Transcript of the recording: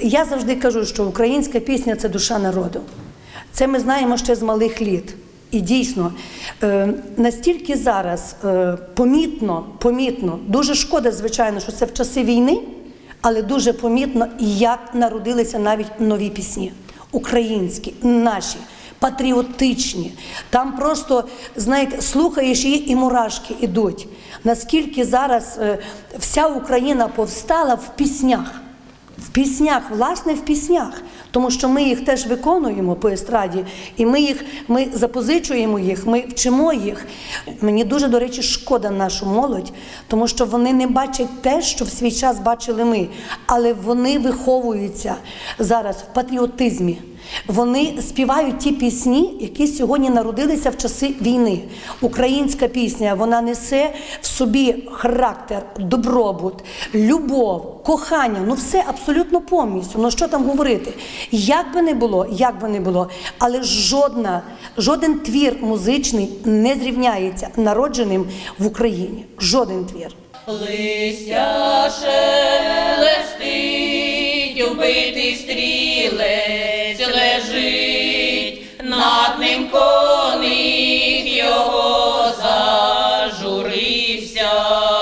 Я завжди кажу, що українська пісня це душа народу. Це ми знаємо ще з малих літ. І дійсно, е, настільки зараз е, помітно, помітно, дуже шкода, звичайно, що це в часи війни, але дуже помітно, як народилися навіть нові пісні, українські, наші, патріотичні. Там просто, знаєте, слухаєш її і мурашки ідуть. Наскільки зараз е, вся Україна повстала в піснях. В піснях, власне, в піснях, тому що ми їх теж виконуємо по естраді, і ми їх ми запозичуємо їх, ми вчимо їх. Мені дуже, до речі, шкода нашу молодь, тому що вони не бачать те, що в свій час бачили ми, але вони виховуються зараз в патріотизмі. Вони співають ті пісні, які сьогодні народилися в часи війни. Українська пісня вона несе в собі характер, добробут, любов, кохання. Ну все абсолютно повністю. Ну що там говорити? Як би не було, як би не було, але жодна, жоден твір музичний не зрівняється народженим в Україні. Жоден твір. Листя шелестить, убитий стрій. вчився.